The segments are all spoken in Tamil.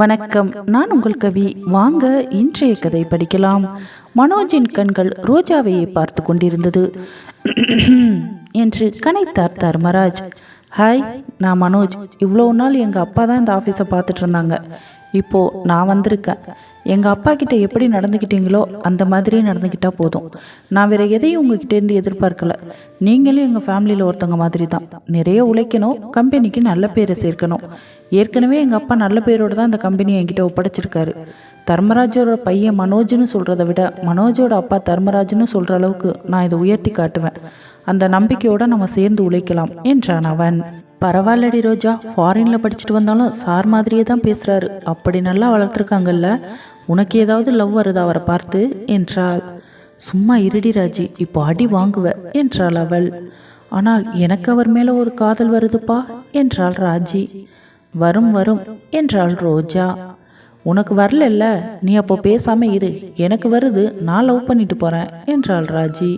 வணக்கம். நான் உங்கள் கவி. வாங்க இன்றைய கதை படிக்கலாம். மனோஜின் கண்கள் ரோஜாவையை பார்த்து கொண்டிருந்தது. என்று கனைத்தார் தர்மராஜ் ஹாய் நான் மனோஜ். இவ்வளோ நாள் எங்கள் அப்பா தான் இந்த ஆஃபீஸை பார்த்துட்டு இருந்தாங்க. இப்போது நான் வந்திருக்கேன். எங்கள் அப்பா கிட்ட எப்படி நடந்துக்கிட்டீங்களோ அந்த மாதிரி நடந்துக்கிட்டால் போதும். நான் வேற எதையும் உங்ககிட்டேருந்து எதிர்பார்க்கல. நீங்களும் எங்கள் ஃபேமிலியில் ஒருத்தவங்க மாதிரி தான் நிறைய உழைக்கணும் கம்பெனிக்கு நல்ல பேரை சேர்க்கணும். ஏற்கனவே எங்கள் அப்பா நல்ல பேரோடு தான் இந்த கம்பெனியை என்கிட்ட ஒப்படைச்சிருக்காரு. தர்மராஜோட பையன் மனோஜ்னு சொல்கிறத விட மனோஜோட அப்பா தர்மராஜ்னு சொல்கிற அளவுக்கு நான் இதை உயர்த்தி காட்டுவேன். அந்த நம்பிக்கையோட நம்ம சேர்ந்து உழைக்கலாம் என்றான் அவன். பரவாயில்லடி ரோஜா ஃபாரினில் படிச்சுட்டு வந்தாலும் சார் மாதிரியே தான் பேசுகிறாரு அப்படி நல்லா வளர்த்துருக்காங்கல்ல உனக்கு ஏதாவது லவ் வருதா அவரை பார்த்து? என்றாள். சும்மா இருடி ராஜி இப்போ அடி வாங்குவ என்றாள் அவள். ஆனால் எனக்கு அவர் மேலே ஒரு காதல் வருதுப்பா என்றாள் ராஜி. வரும் வரும் என்றாள் ரோஜா. உனக்கு வரலல்ல நீ அப்போ பேசாம இரு. எனக்கு வருது நான் லவ் பண்ணிட்டு போறேன் என்றாள் ராஜி.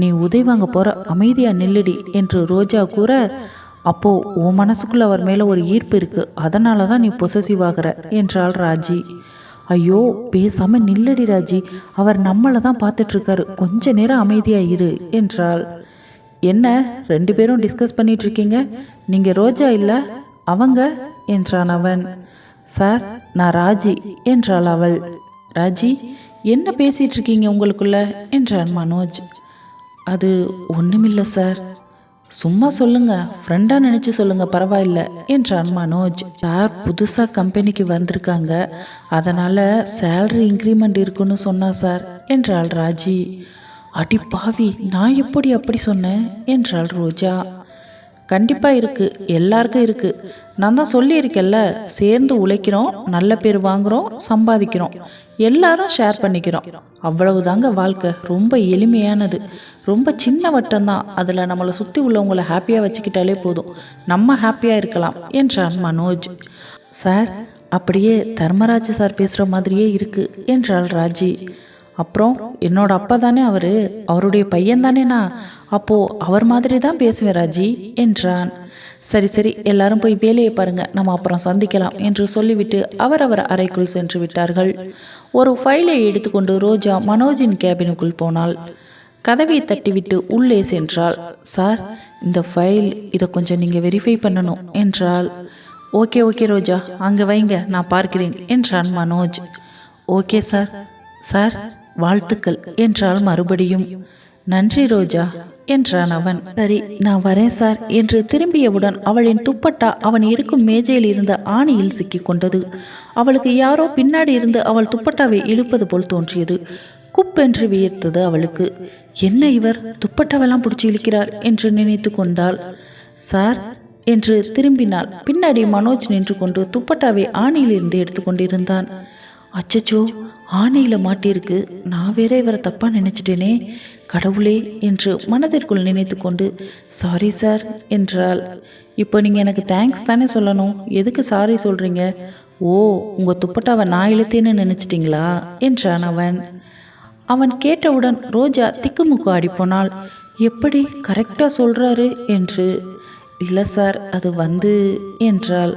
நீ உதவி வாங்க போற அமைதியா நில்லுடி என்று ரோஜா கூற அப்போ உன் மனசுக்குள்ள அவர் மேல ஒரு ஈர்ப்பு இருக்கு. அதனால தான் நீ பொசசிவ் ஆகிற என்றாள் ராஜி. ஐயோ பேசாம நில்லடி ராஜி. அவர் நம்மளை தான் பார்த்துட்டு இருக்காரு கொஞ்ச நேரம் அமைதியா இரு என்றாள். என்ன ரெண்டு பேரும் டிஸ்கஸ் பண்ணிட்டு இருக்கீங்க நீங்க ரோஜா இல்லை? அவங்க என்றான் அவன் சார் நான் ராஜி என்றாள் அவள். ராஜி என்ன பேசிகிட்டு இருக்கீங்க உங்களுக்குள்ள? என்றான் மனோஜ். அது ஒன்றுமில்லை சார். சும்மா சொல்லுங்க ஃப்ரெண்டா நினைச்சு சொல்லுங்க பரவாயில்ல என்றான் மனோஜ். சார் புதுசா கம்பெனிக்கு வந்திருக்காங்க. அதனால சேலரி இன்க்ரிமெண்ட் இருக்குன்னு சொன்னா சார் என்றாள் ராஜி. அடி பாவி நான் எப்படி அப்படி சொன்னேன்? என்றாள் ரோஜா. கண்டிப்பாக இருக்கு. எல்லாருக்கும் இருக்கு. நான் தான் சொல்லியிருக்கேன்ல சேர்ந்து உழைக்கிறோம் நல்ல பேர் வாங்குறோம் சம்பாதிக்கிறோம். எல்லாரும் ஷேர் பண்ணிக்கிறோம். அவ்வளவுதாங்க வாழ்க்கை. ரொம்ப எளிமையானது. ரொம்ப சின்ன வட்டம்தான் அதில் நம்மளை சுற்றி உள்ளவங்களை ஹாப்பியாக வச்சுக்கிட்டாலே போதும். நம்ம ஹாப்பியாக இருக்கலாம் என்றான் மனோஜ். சார் அப்படியே தர்மராஜ் சார் பேசுகிற மாதிரியே இருக்கு என்றாள் ராஜி. அப்புறம் என்னோட அப்பா தானே அவரு அவருடைய பையன் தானேனா? அப்போ அவர் மாதிரி தான் பேசுவேன் ராஜி என்றான். சரி சரி எல்லாரும் போய் வேலையை பாருங்க நம்ம அப்புறம் சந்திக்கலாம் என்று சொல்லிவிட்டு அவர் அவர் அறைக்குள் சென்று விட்டார்கள். ஒரு ஃபைலை எடுத்துக்கொண்டு ரோஜா மனோஜின் கேபினுக்குள் போனாள். கதவை தட்டிவிட்டு உள்ளே சென்றாள். சார் இந்த ஃபைல் இதை கொஞ்சம் நீங்கள் வெரிஃபை பண்ணணும் என்றாள். ஓகே ஓகே ரோஜா அங்கே வைங்க நான் பார்க்கிறேன் என்றான் மனோஜ். Okay sir. சார் வாழ்த்துக்கள் என்றால் மறுபடியும் நன்றி ரோஜா என்றான் அவன். சரி நான் வரேன் சார் என்று திரும்பியவுடன் அவளின் துப்பட்டா அவன் இருக்கும் மேஜையில் இருந்த ஆணியில் சிக்கிக் கொண்டது. அவளுக்கு யாரோ பின்னாடி இருந்து அவள் துப்பட்டாவை இழுப்பது போல் தோன்றியது. குப்பென்று வியர்த்தது அவளுக்கு. என்ன இவர் துப்பட்டாவெல்லாம் பிடிச்சி இழுக்கிறார்? என்று நினைத்து கொண்டாள். சார் என்று திரும்பினாள். பின்னாடி மனோஜ் நின்று கொண்டு துப்பட்டாவை ஆணியிலிருந்து எடுத்துக்கொண்டிருந்தான் அச்சச்சோ ஆணையில் மாட்டியிருக்கு. நான் வேற இவரை தப்பா நினைச்சிட்டேனே. கடவுளே என்று மனதிற்குள் நினைத்து கொண்டு சாரி சார் என்றாள். இப்போ நீங்கள் எனக்கு தேங்க்ஸ் தானே சொல்லணும். எதுக்கு சாரி சொல்கிறீங்க ஓ உங்கள் துப்பட்டாவை நான் இழுத்தேன்னு நினச்சிட்டிங்களா? என்றான் அவன். அவன் கேட்டவுடன் ரோஜா திக்குமுக்கு ஆடிப்போனாள். எப்படி கரெக்டாக சொல்கிறாரு என்று. இல்லை சார் அது வந்து என்றாள்.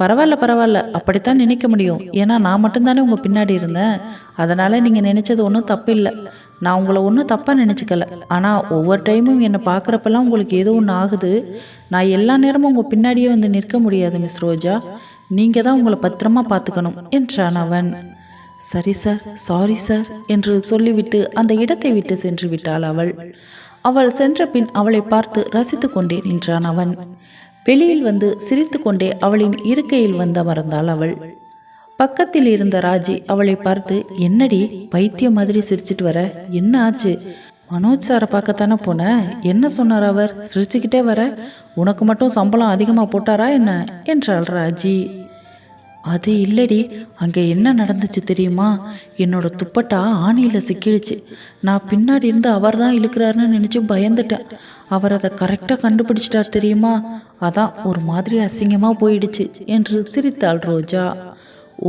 பரவாயில்ல பரவாயில்ல. அப்படித்தான் நினைக்க முடியும். ஏன்னா நான் மட்டும்தானே உங்கள் பின்னாடி இருந்தேன். அதனால் நீங்கள் நினச்சது ஒன்றும் தப்பு இல்லை நான் உங்களை ஒன்றும் தப்பாக நினச்சிக்கல. ஆனால் ஒவ்வொரு டைமும் என்னை பார்க்குறப்பெல்லாம் உங்களுக்கு ஏதோ ஒன்று ஆகுது. நான் எல்லா நேரமும் உங்கள் பின்னாடியே வந்து நிற்க முடியாது மிஸ் ரோஜா. நீங்கள் தான் உங்களை பத்திரமா பார்த்துக்கணும் என்றான் அவன். சரி சார் சாரி சார் என்று சொல்லிவிட்டு அந்த இடத்தை விட்டு சென்று விட்டாள் அவள். அவள் சென்ற பின் அவளை பார்த்து ரசித்து கொண்டே நின்றான் அவன். வெளியில் வந்து சிரித்துக்கொண்டே அவளின் இருக்கையில் வந்து அமர்ந்தாள் அவள். பக்கத்தில் இருந்த ராஜி அவளை பார்த்து என்னடி பைத்தியம் மாதிரி சிரிச்சிட்டு வர? என்ன ஆச்சு? மனோஜ் சாரை பார்க்கத்தானே போன? என்ன சொன்னார் அவர்? சிரிச்சுக்கிட்டே வர? உனக்கு மட்டும் சம்பளம் அதிகமாக போட்டாரா என்ன? என்றாள் ராஜி. அது இல்லடி. அங்கே என்ன நடந்துச்சு தெரியுமா? என்னோட துப்பட்டா ஆணியில் சிக்கிடுச்சு. நான் பின்னாடி இருந்து அவர் தான் இழுக்கிறாருன்னு நினச்சி பயந்துட்டேன். அவர் அதை கரெக்டாக கண்டுபிடிச்சிட்டார் தெரியுமா? அதான் ஒரு மாதிரி அசிங்கமாக போயிடுச்சு என்று சிரித்தாள் ரோஜா.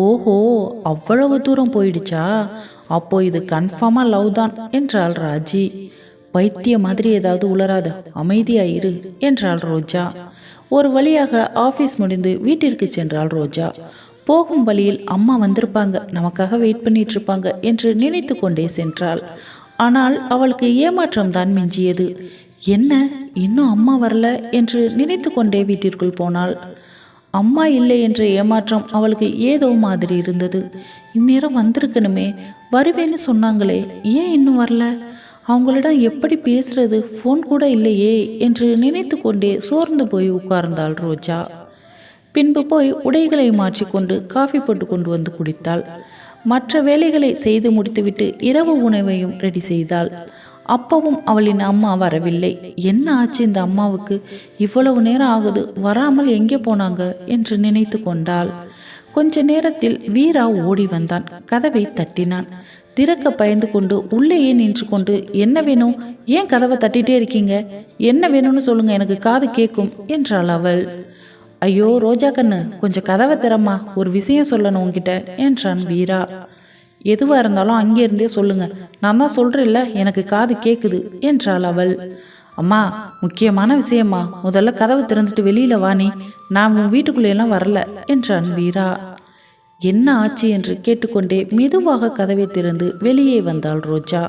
ஓஹோ அவ்வளவு தூரம் போயிடுச்சா? அப்போ இது கன்ஃபார்மாக லவ் தான் என்றாள் ராஜி. பைத்திய மாதிரி ஏதாவது உளராத அமைதியாக இரு என்றாள் ரோஜா. ஒரு வழியாக ஆபீஸ் முடிந்து வீட்டிற்கு சென்றாள் ரோஜா. போகும் வழியில் அம்மா வந்திருப்பாங்க. நமக்காக வெயிட் பண்ணிட்டு இருப்பாங்க என்று நினைத்து கொண்டே சென்றாள். ஆனால் அவளுக்கு ஏமாற்றம் தான் மிஞ்சியது. என்ன? இன்னும் அம்மா வரல? என்று நினைத்து கொண்டே வீட்டிற்குள் போனாள். அம்மா இல்லை என்ற ஏமாற்றம் அவளுக்கு ஏதோ மாதிரி இருந்தது. இந்நேரம் வந்திருக்கணுமே. வருவேன்னு சொன்னாங்களே. ஏன் இன்னும் வரல? அவங்களிடம் எப்படி பேசுறது? ஃபோன் கூட இல்லையே என்று நினைத்து கொண்டே சோர்ந்து போய் உட்கார்ந்தாள் ரோஜா. பின்பு போய் உடைகளை மாற்றிக்கொண்டு காஃபி போட்டு கொண்டு வந்து குடித்தாள். மற்ற வேலைகளை செய்து முடித்துவிட்டு இரவு உணவையும் ரெடி செய்தாள். அப்பவும் அவளின் அம்மா வரவில்லை. என்ன ஆச்சு இந்த அம்மாவுக்கு? இவ்வளவு நேரம் ஆகுது. வராமல் எங்கே போனாங்க? என்று நினைத்து கொண்டாள். கொஞ்ச நேரத்தில் வீரா ஓடி வந்தான். கதவை தட்டினான். திறக்க பயந்து கொண்டு உள்ளேயே நின்று கொண்டு என்ன வேணும்? ஏன் கதவை தட்டிட்டே இருக்கீங்க? என்ன வேணும்னு சொல்லுங்க. எனக்கு காது கேட்கும் என்றாள் அவள். ஐயோ ரோஜா கண்ணு கொஞ்சம் கதவை திறம்மா ஒரு விஷயம் சொல்லணும் உங்ககிட்ட என்றான் வீரா. எதுவாக இருந்தாலும் அங்கே இருந்தே சொல்லுங்க. நான் தான் சொல்கிறேன்ல எனக்கு காது கேட்குது என்றாள் அவள். அம்மா முக்கியமான விஷயம்மா முதல்ல கதவு திறந்துட்டு வெளியில வாணி நான் உன் வீட்டுக்குள்ளேயெல்லாம் வரல என்றான் வீரா. என்ன ஆச்சு என்று கேட்டுக்கொண்டே மெதுவாக கதவை திறந்து வெளியே வந்தாள் ரோஜா.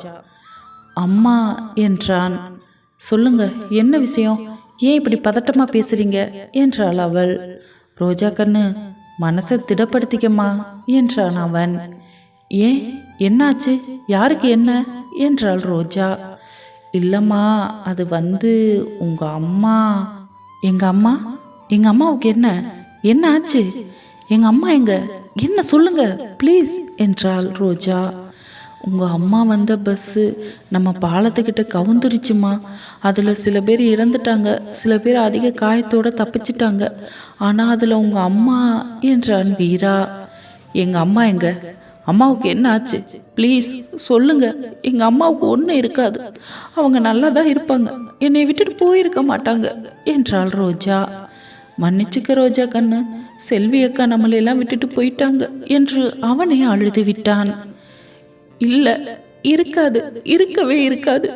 அம்மா என்றான். சொல்லுங்க என்ன விஷயம்? ஏன் இப்படி பதட்டமா பேசுறீங்க? என்றாள் அவள். ரோஜா கண்ணு மனசை திடப்படுத்திக்கம்மா என்றான் அவன். ஏன்? என்னாச்சு? யாருக்கு என்ன? என்றாள் ரோஜா. இல்லைம்மா அது வந்து உங்க அம்மா. எங்க அம்மா? எங்க அம்மாவுக்கு என்ன? என்ன ஆச்சு எங்க அம்மா எங்க? என்ன சொல்லுங்க ப்ளீஸ் என்றாள் ரோஜா. உங்கள் அம்மா வந்த பஸ்ஸு நம்ம பாலத்துக்கிட்ட கவுந்துருச்சுமா? அதில் சில பேர் இறந்துட்டாங்க. சில பேர் அதிக காயத்தோடு தப்பிச்சிட்டாங்க. ஆனால் அதில் உங்கள் அம்மா என்றான் வீரா? எங்கள் அம்மா எங்க? அம்மாவுக்கு என்ன ஆச்சு? ப்ளீஸ் சொல்லுங்க. எங்கள் அம்மாவுக்கு ஒன்றும் இருக்காது. அவங்க நல்லா தான் இருப்பாங்க. என்னை விட்டுட்டு போயிருக்க மாட்டாங்க என்றாள் ரோஜா. மன்னிச்சுக்க ரோஜா கண்ணு. செல்வி அக்கா நம்மளையெல்லாம் விட்டுட்டு போயிட்டாங்க என்று அவனை அழுது விட்டான். இல்லை இருக்காது இருக்கவே இருக்காது.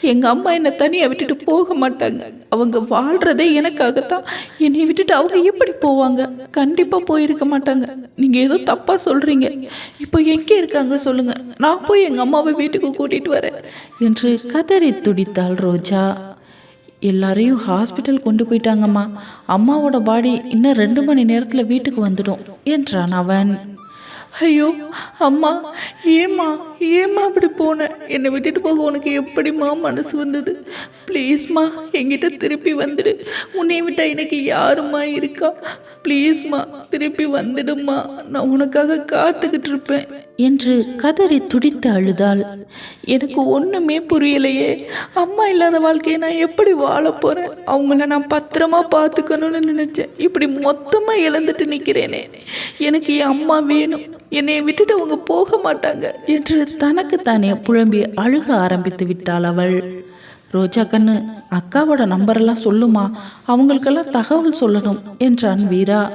எங்கள் அம்மா என்னை தனியாக விட்டுட்டு போக மாட்டாங்க. அவங்க வாழ்கிறதே எனக்காகத்தான். என்னை விட்டுட்டு அவங்க எப்படி போவாங்க? கண்டிப்பாக போயிருக்க மாட்டாங்க. நீங்கள் ஏதோ தப்பாக சொல்கிறீங்க இப்போ எங்கே இருக்காங்க சொல்லுங்கள் நான் போய் எங்கள் அம்மாவை வீட்டுக்கு கூட்டிகிட்டு வரேன். என்று கதறி துடித்தாள் ரோஜா. எல்லாரையும் ஹாஸ்பிட்டல் கொண்டு போயிட்டாங்கம்மா. அம்மாவோட பாடி இன்னும் ரெண்டு மணி நேரத்தில் வீட்டுக்கு வந்துடும் என்றான் அவன். ஐயோ அம்மா ஏம்மா? ஏம்மா அப்படி போன? என்னை விட்டுட்டு போக உனக்கு எப்படிம்மா மனசு வந்தது? ப்ளீஸ்மா என்கிட்ட திருப்பி வந்துடு. உன்னை விட்டா எனக்கு யாரும்மா இருக்கா? ப்ளீஸ்மா திருப்பி வந்துடுமா நான் உனக்காக காத்துக்கிட்டு இருப்பேன். என்று கதறி துடித்து அழுதாள். எனக்கு ஒன்றுமே புரியலையே. அம்மா இல்லாத வாழ்க்கையை நான் எப்படி வாழ போகிறேன் அவங்கள நான் பத்திரமா பார்த்துக்கணும்னு நினச்சேன். இப்படி மொத்தமாக இழந்துட்டு நிற்கிறேனே எனக்கு என் அம்மா வேணும். என்னை விட்டுட்டு அவங்க போக மாட்டாங்க என்று தனக்குத்தானே புழம்பி அழுக ஆரம்பித்து விட்டாள் அவள். ரோஜா கண்ணு அக்காவோட நம்பரெல்லாம் சொல்லுமா? அவங்களுக்கெல்லாம் தகவல் சொல்லணும் என்றான் வீரா.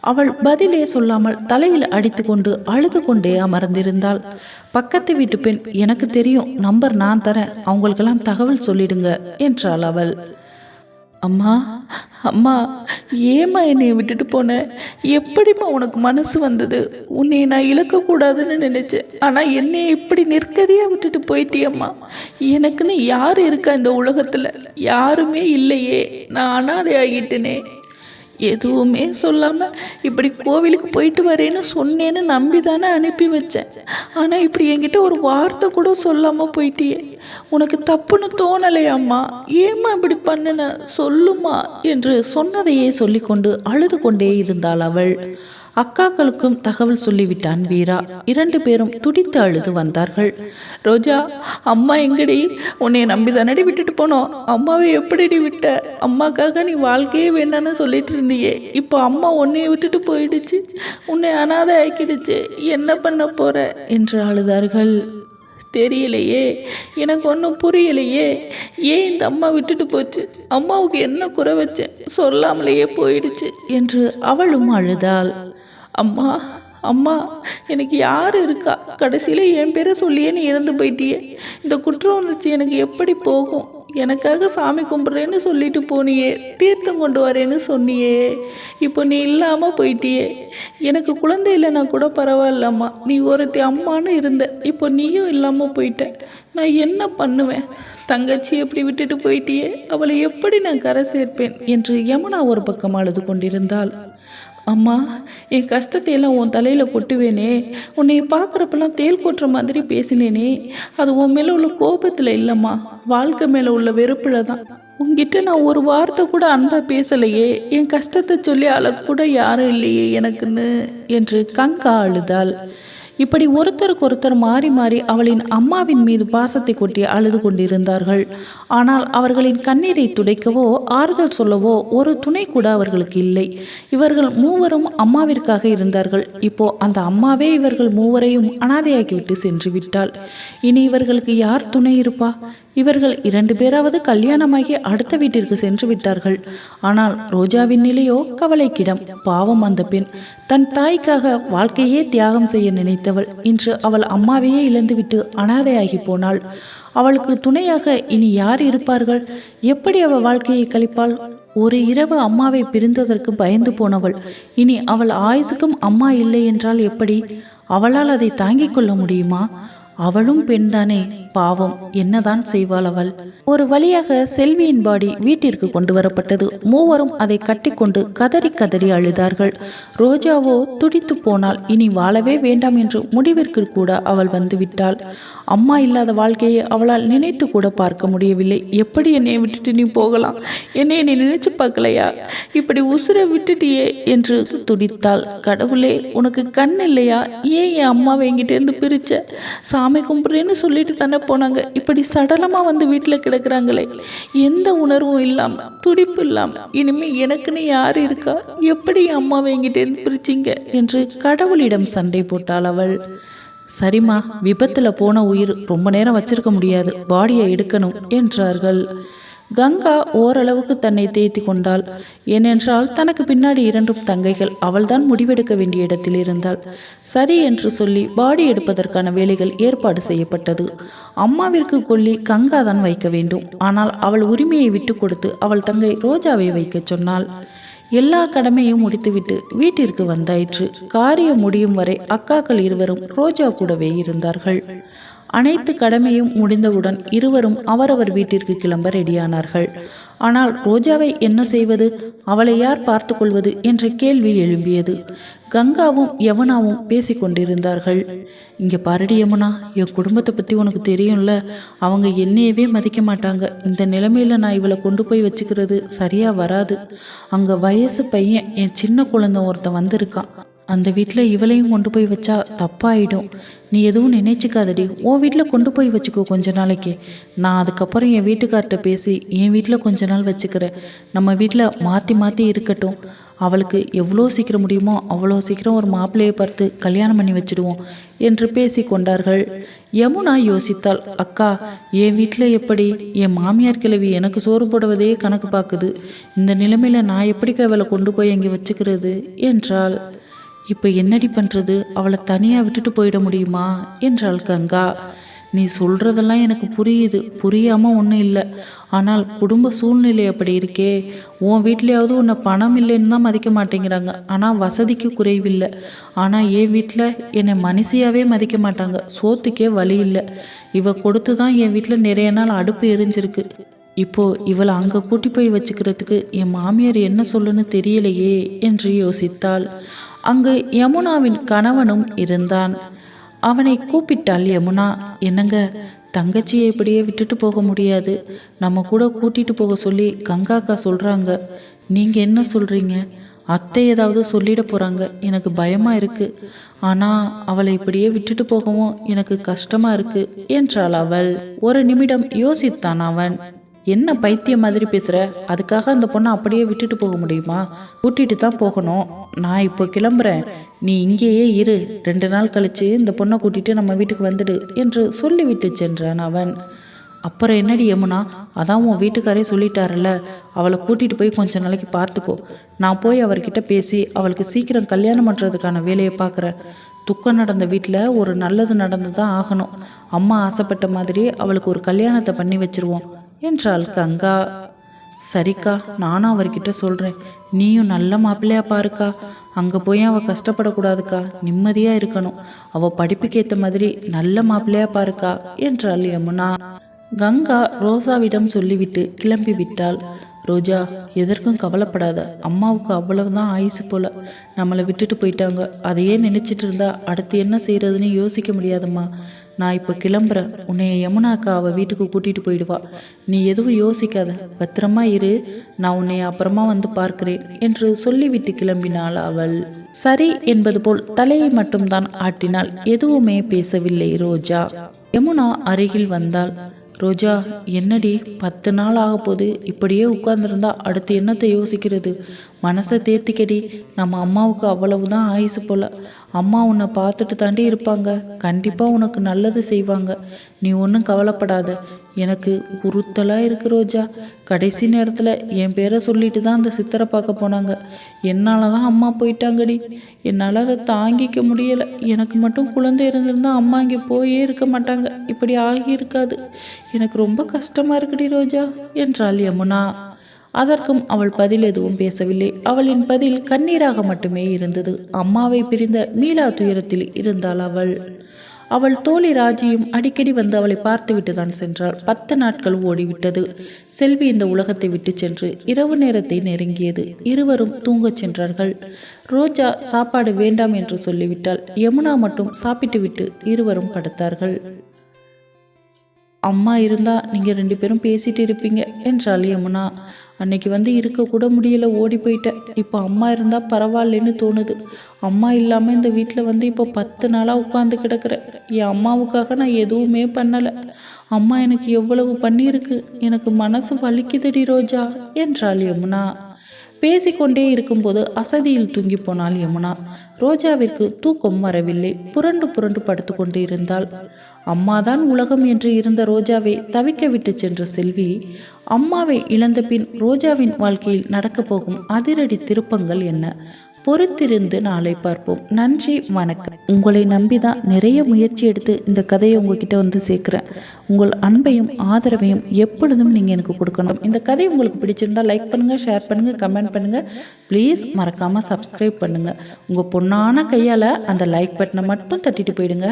அவள் பதிலே சொல்லாமல் தலையில் அடித்துக்கொண்டு அழுது கொண்டே அமர்ந்திருந்தாள். பக்கத்து வீட்டு பெண் எனக்கு தெரியும் நம்பர் நான் தரேன் அவங்களுக்கெல்லாம் தகவல் சொல்லிடுங்க என்றாள் அவள். அம்மா அம்மா ஏம்மா என்னை விட்டுட்டு போன? எப்படிம்மா உனக்கு மனசு வந்தது? உன்னை நான் இழக்கக்கூடாதுன்னு நினைச்சேன். ஆனால் என்னை இப்படி நிற்கதியாக விட்டுட்டு போயிட்டியம்மா? எனக்குன்னு யார் இருக்கா இந்த உலகத்தில்? யாருமே இல்லையே. நான் அனாதை ஆகிட்டேனே எதுவுமே சொல்லாமல் இப்படி கோவிலுக்கு போயிட்டு வரேன்னு சொன்னேன்னு நம்பி தானே அனுப்பி வச்சேன். ஆனால் இப்படி என்கிட்ட ஒரு வார்த்தை கூட சொல்லாமல் போயிட்டியே. உனக்கு தப்புன்னு தோணலையாம்மா ஏம்மா இப்படி பண்ணுன? சொல்லுமா என்று சொன்னதையே சொல்லிக்கொண்டு அழுது கொண்டே இருந்தாள் அவள். அக்காக்களுக்கும் தகவல் சொல்லிவிட்டான் வீரா. இரண்டு பேரும் துடித்து அழுது வந்தார்கள். ரோஜா அம்மா எங்கடி? உன்னை நம்பி தானடி விட்டுட்டு போனோம். அம்மாவை எப்படிடி விட்ட? அம்மாக்காக நீ வாழ்க்கையே வேண்டான்னு சொல்லிட்டு இருந்தியே. இப்போ அம்மா உன்னைய விட்டுட்டு போயிடுச்சு. உன்னை அனாதை ஆக்கிடுச்சு. என்ன பண்ண போற? என்று அழுதார்கள். தெரியலையே. எனக்கு ஒன்றும் புரியலையே. ஏன் இந்த அம்மா விட்டுட்டு போச்சு? அம்மாவுக்கு என்ன குறை வச்சேன்? சொல்லாமலேயே போயிடுச்சு. என்று அவளும் அழுதாள். அம்மா அம்மா எனக்கு யார் இருக்கா? கடைசியில் என் பேரை சொல்லியே நீ இறந்து போயிட்டியே. இந்த குற்ற உணர்ச்சி எனக்கு எப்படி போகும்? எனக்காக சாமி கும்பிட்றேன்னு சொல்லிட்டு போனியே. தீர்த்தம் கொண்டு வரேன்னு சொன்னியே. இப்போ நீ இல்லாமல் போயிட்டியே. எனக்கு குழந்தை இல்லைனா கூட பரவாயில்லம்மா. நீ ஒருத்தி அம்மான்னு இருந்த. இப்போ நீயும் இல்லாமல் போயிட்ட. நான் என்ன பண்ணுவேன்? தங்கச்சி எப்படி விட்டுட்டு போயிட்டியே? அவளை எப்படி நான் கரை சேர்ப்பேன்? என்று யமுனா ஒரு பக்கம் அழுது கொண்டிருந்தாள். அம்மா என் கஷ்டத்தை எல்லாம் உன் தலையில் கொட்டுவேனே. உன்னை பார்க்குறப்பெல்லாம் தேல் கொட்டுற மாதிரி பேசினேனே. அது உன் மேலே உள்ள கோபத்தில் இல்லைம்மா. வாழ்க்கை மேலே உள்ள வெறுப்பில் தான். உங்ககிட்ட நான் ஒரு வார்த்தை கூட அன்பாக பேசலையே. என் கஷ்டத்தை சொல்லி அழக்கூட யாரும் இல்லையே எனக்குன்னு என்று கங்கா அழுதாள். இப்படி ஒருத்தருக்கு ஒருத்தர் மாறி மாறி அவளின் அம்மாவின் மீது பாசத்தை கொட்டி அழுது கொண்டிருந்தார்கள். ஆனால் அவர்களின் கண்ணீரை துடைக்கவோ ஆறுதல் சொல்லவோ ஒரு துணை கூட அவர்களுக்கு இல்லை. இவர்கள் மூவரும் அம்மாவிற்காக இருந்தார்கள். இப்போ அந்த அம்மாவே இவர்கள் மூவரையும் அனாதையாக்கிவிட்டு சென்று விட்டாள். இனி இவர்களுக்கு யார் துணை இருப்பா? இவர்கள் இரண்டு பேராவது கல்யாணமாகி அடுத்த வீட்டிற்கு சென்று விட்டார்கள். ஆனால் ரோஜாவின் நிலையோ கவலைக்கிடம். பாவம் அந்த பெண் தன் தாய்க்காக வாழ்க்கையே தியாகம் செய்ய நினைத்தவள். இன்று அவள் அம்மாவையே இழந்துவிட்டு அனாதையாகி போனாள். அவளுக்கு துணையாக இனி யார் இருப்பார்கள்? எப்படி அவள் வாழ்க்கையை கழிப்பாள்? ஒரு இரவு அம்மாவை பிரிந்ததற்கு பயந்து போனவள். இனி அவள் ஆயுசுக்கும் அம்மா இல்லை என்றால் எப்படி? அவளால் அதை தாங்கிக் கொள்ள முடியுமா? அவளும் பெண்தானே பாவம் என்னதான் செய்வாள் அவள்? ஒரு வழியாக செல்வியின் பாடி வீட்டிற்கு கொண்டு வரப்பட்டது மூவரும் அதை கட்டிக்கொண்டு கதறி கதறி அழுதார்கள். ரோஜாவோ துடித்து போனால் இனி வாழவே வேண்டாம் என்று முடிவிற்கு கூட அவள் வந்துவிட்டாள் அம்மா இல்லாத வாழ்க்கையை அவளால் நினைத்து கூட பார்க்க முடியவில்லை. எப்படி என்னை விட்டுட்டு நீ போகலாம்? என்னை நீ நினைச்சு பார்க்கலையா? இப்படி உசுரை விட்டுட்டியே என்று துடித்தாள். கடவுளே உனக்கு கண் இல்லையா? ஏன் என் அம்மாவை என்கிட்டேருந்து பிரிச்ச? சாமி கும்பிட்றேன்னு சொல்லிட்டு தானே போனாங்க. இப்படி சடலமாக வந்து வீட்டில் கிடக்குறாங்களே. எந்த உணர்வும் இல்லாமல் துடிப்பு இல்லாமல் இனிமேல் எனக்குன்னு யார் இருக்கா? எப்படி அம்மா அம்மாவை என்கிட்டேருந்து பிரிச்சிங்க? என்று கடவுளிடம் சண்டை போட்டாள் அவள். சரிம்மா விபத்தில் போன உயிர் ரொம்ப நேரம் வச்சிருக்க முடியாது. பாடியை எடுக்கணும் என்றார்கள். கங்கா ஓரளவுக்கு தன்னை தேய்த்தி கொண்டாள். ஏனென்றால் தனக்கு பின்னாடி இரண்டும் தங்கைகள். அவள்தான் முடிவெடுக்க வேண்டிய இடத்தில் இருந்தாள். சரி என்று சொல்லி பாடி எடுப்பதற்கான வேலைகள் ஏற்பாடு செய்யப்பட்டது. அம்மாவிற்கு கொல்லி கங்கா தான் வைக்க வேண்டும். ஆனால் அவள் உரிமையை விட்டு கொடுத்து அவள் தங்கை ரோஜாவை வைக்கச் சொன்னாள். எல்லா கடமையும் முடித்துவிட்டு வீட்டிற்கு வந்தாயிற்று. காரியம் முடியும் வரை அக்காக்கள் இருவரும் ரோஜா கூடவே இருந்தார்கள். அனைத்து கடமையும் முடிந்தவுடன் இருவரும் அவரவர் வீட்டிற்கு கிளம்ப ரெடியானார்கள். ஆனால் ரோஜாவை என்ன செய்வது? அவளை யார் பார்த்து கொள்வது? என்ற கேள்வி எழும்பியது. கங்காவும் யமுனாவும் பேசிக்கொண்டிருந்தார்கள் இங்கே பாரடி யமுனா என் குடும்பத்தை பற்றி உனக்கு தெரியும்ல. அவங்க என்னையவே மதிக்க மாட்டாங்க. இந்த நிலைமையில நான் இவளை கொண்டு போய் வச்சுக்கிறது சரியா வராது. அங்கே வயசு பையன் என் சின்ன குழந்தை ஒருத்தன் வந்திருக்கான். அந்த வீட்டில் இவளையும் கொண்டு போய் வச்சா தப்பாயிடும். நீ எதுவும் நினைச்சுக்காதடி. உன் வீட்டில் கொண்டு போய் வச்சுக்கோ கொஞ்ச நாளைக்கு. நான் அதுக்கப்புறம் என் வீட்டுக்கார்ட்ட பேசி என் வீட்டில் கொஞ்ச நாள் வச்சுக்கிறேன். நம்ம வீட்டில் மாற்றி மாற்றி இருக்கட்டும். அவளுக்கு எவ்வளோ சீக்கிரம் முடியுமோ அவ்வளோ சீக்கிரம் ஒரு மாப்பிள்ளையை பார்த்து கல்யாணம் பண்ணி வச்சிடுவோம் என்று பேசி கொண்டார்கள். யமுனா யோசித்தாள் அக்கா என் வீட்டில் எப்படி? என் மாமியார் கிழவி எனக்கு சோறு போடுவதே கணக்கு பார்க்குது. இந்த நிலைமையில் நான் எப்படிக்கா அவளை கொண்டு போய் அங்கே வச்சுக்கிறது? என்றாள். இப்போ என்னடி பண்ணுறது அவளை தனியாக விட்டுட்டு போயிட முடியுமா? என்றாள் கங்கா. நீ சொல்கிறதெல்லாம் எனக்கு புரியுது. புரியாமல் ஒன்றும் இல்லை. ஆனால் குடும்ப சூழ்நிலை அப்படி இருக்கே. உன் வீட்லேயாவது உன்னை பணம் இல்லைன்னு தான் மதிக்க மாட்டேங்கிறாங்க. ஆனால் வசதிக்கு குறைவில்லை. ஆனால் என் வீட்டில் என்னை மனுஷியாகவே மதிக்க மாட்டாங்க. சோத்துக்கே வழி இல்லை. இவ கொடுத்து தான் என் வீட்டில் நிறைய நாள் அடுப்பு எரிஞ்சிருக்கு. இப்போ இவளை அங்கே கூட்டி போய் வச்சுக்கிறதுக்கு என் மாமியார் என்ன சொல்லுன்னு தெரியலையே என்று யோசித்தாள். அங்கு யமுனாவின் கணவனும் இருந்தான். அவனை கூப்பிட்டாள் யமுனா என்னங்க? தங்கச்சியை இப்படியே விட்டுட்டு போக முடியாது. நம்ம கூட கூட்டிட்டு போக சொல்லி கங்காக்கா சொல்றாங்க. நீங்க என்ன சொல்றீங்க? அத்தை ஏதாவது சொல்லிட போறாங்க. எனக்கு பயமா இருக்கு. ஆனா அவளை இப்படியே விட்டுட்டு போகவும் எனக்கு கஷ்டமா இருக்கு என்றாள் அவள். ஒரு நிமிடம் யோசித்தான் அவன். என்ன பைத்தியம் மாதிரி பேசுகிற அதுக்காக அந்த பொண்ணை அப்படியே விட்டுட்டு போக முடியுமா? கூட்டிகிட்டு தான் போகணும். நான் இப்போ கிளம்புறேன். நீ இங்கேயே இரு. ரெண்டு நாள் கழித்து இந்த பொண்ணை கூட்டிகிட்டு நம்ம வீட்டுக்கு வந்துடு என்று சொல்லிவிட்டு சென்றான் அவன். அப்புறம் என்னடி யமுனா? அதான் உன் வீட்டுக்காரே சொல்லிட்டாருல்ல. அவளை கூட்டிகிட்டு போய் கொஞ்ச நாளைக்கு பார்த்துக்கோ. நான் போய் அவர்கிட்ட பேசி அவளுக்கு சீக்கிரம் கல்யாணம் பண்ணுறதுக்கான வேலையை பார்க்குறேன். துக்கம் நடந்த வீட்டில் ஒரு நல்லது நடந்து தான் ஆகணும். அம்மா ஆசைப்பட்ட மாதிரி அவளுக்கு ஒரு கல்யாணத்தை பண்ணி வச்சிருவோம். என்றாள் கங்கா. சரிக்கா நானும் அவர்கிட்ட சொல்கிறேன் நீயும் நல்ல மாப்பிள்ளையா பாருக்கா. அங்கே போய் அவள் கஷ்டப்படக்கூடாதுக்கா. நிம்மதியாக இருக்கணும். அவள் படிப்புக்கு ஏற்ற மாதிரி நல்ல மாப்பிள்ளையா பாருக்கா என்றாள் யமுனா. கங்கா ரோசாவிடம் சொல்லிவிட்டு கிளம்பி விட்டாள். ரோஜா எதற்கும் கவலைப்படாத. அம்மாவுக்கு அவ்வளவுதான் ஆயுசு போல. நம்மளை விட்டுட்டு போயிட்டாங்க. அதையே நினைச்சிட்டு இருந்தா அடுத்து என்ன செய்யறதுன்னு யோசிக்க முடியாதம்மா. நான் இப்போ கிளம்புறேன். உன்னைய யமுனாக்கா அவள் வீட்டுக்கு கூட்டிட்டு போயிடுவா. நீ எதுவும் யோசிக்காத. பத்திரமா இரு. நான் உன்னை அப்புறமா வந்து பார்க்கிறேன் என்று சொல்லிவிட்டு கிளம்பினாள் அவள். சரி என்பது போல் தலையை மட்டும்தான் ஆட்டினாள். எதுவுமே பேசவில்லை ரோஜா. யமுனா அருகில் வந்தாள். ரோஜா என்னடி பத்து நாள் ஆக போது இப்படியே உட்கார்ந்துருந்தா அடுத்து என்னத்தை யோசிக்கிறது? மனசை தேர்த்திக்கடி நம்ம அம்மாவுக்கு அவ்வளவுதான் ஆயுசு போல. அம்மா உன்னை பார்த்துட்டு தாண்டி இருப்பாங்க. கண்டிப்பாக உனக்கு நல்லது செய்வாங்க. நீ ஒன்றும் கவலைப்படாத. எனக்கு உறுத்தலாக இருக்கு ரோஜா. கடைசி நேரத்தில் என் பேரை சொல்லிட்டு தான் அந்த சித்தரை பார்க்க போனாங்க. என்னால் தான் அம்மா போயிட்டாங்கடி. என்னால் அதை தாங்கிக்க முடியலை. எனக்கு மட்டும் குழந்தை இருந்திருந்தா அம்மா இங்கே போயே இருக்க மாட்டாங்க. இப்படி ஆகி இருக்காது எனக்கு ரொம்ப கஷ்டமாக இருக்குடி ரோஜா. என்றாள் யமுனா. அதற்கும் அவள் பதில் எதுவும் பேசவில்லை. அவளின் பதில் கண்ணீராக மட்டுமே இருந்தது. அம்மாவை பிரிந்த மீளா துயரத்தில் இருந்தாள் அவள். அவள் தோழி ராஜியும் அடிக்கடி வந்து அவளை பார்த்துவிட்டு தான் சென்றாள். பத்து நாட்கள் ஓடிவிட்டது. செல்வி இந்த உலகத்தை விட்டு சென்று இரவு நேரத்தை நெருங்கியது. இருவரும் தூங்கச் சென்றார்கள். ரோஜா சாப்பாடு வேண்டாம் என்று சொல்லிவிட்டாள். யமுனா மட்டும் சாப்பிட்டுவிட்டு இருவரும் படுத்தார்கள். அம்மா இருந்தால் நீங்கள் ரெண்டு பேரும் பேசிகிட்டு இருப்பீங்க என்றாள் யமுனா. அன்னைக்கு வந்து இருக்கக்கூட முடியல ஓடி போயிட்டேன் இப்போ அம்மா இருந்தால் பரவாயில்லன்னு தோணுது. அம்மா இல்லாமல் இந்த வீட்டில் வந்து இப்போ பத்து நாளாக உட்காந்து கிடக்கிறேன் என் அம்மாவுக்காக நான் எதுவுமே பண்ணலை. அம்மா எனக்கு எவ்வளவு பண்ணியிருக்கு? எனக்கு மனசு வலிக்குதுடி ரோஜா என்றாள் யமுனா. பேசிக்கொண்டே இருக்கும்போது அசதியில் தூங்கி போனாள் யமுனா. ரோஜாவிற்கு தூக்கம் வரவில்லை. புரண்டு புரண்டு படுத்துக்கொண்டு இருந்தாள். அம்மாதான் உலகம் என்று இருந்த ரோஜாவை தவிக்க விட்டு சென்ற செல்வி அம்மாவை இழந்த பின் ரோஜாவின் வாழ்க்கையில் நடக்கப் போகும் அதிரடி திருப்பங்கள் என்ன? பொறுத்திருந்து நாளை பார்ப்போம். நன்றி வணக்கம். உங்களை நம்பி தான் நிறைய முயற்சி எடுத்து இந்த கதையை உங்ககிட்ட வந்து சேர்க்குறேன். உங்கள் அன்பையும் ஆதரவையும் எப்பொழுதும் நீங்கள் எனக்கு கொடுக்கணும். இந்த கதை உங்களுக்கு பிடிச்சிருந்தா லைக் பண்ணுங்கள் ஷேர் பண்ணுங்கள் கமெண்ட் பண்ணுங்கள் ப்ளீஸ் மறக்காமல் சப்ஸ்கிரைப் பண்ணுங்கள் உங்கள் பொண்ணான கையால் அந்த லைக் பட்டனை மட்டும் தட்டிட்டு போயிடுங்க.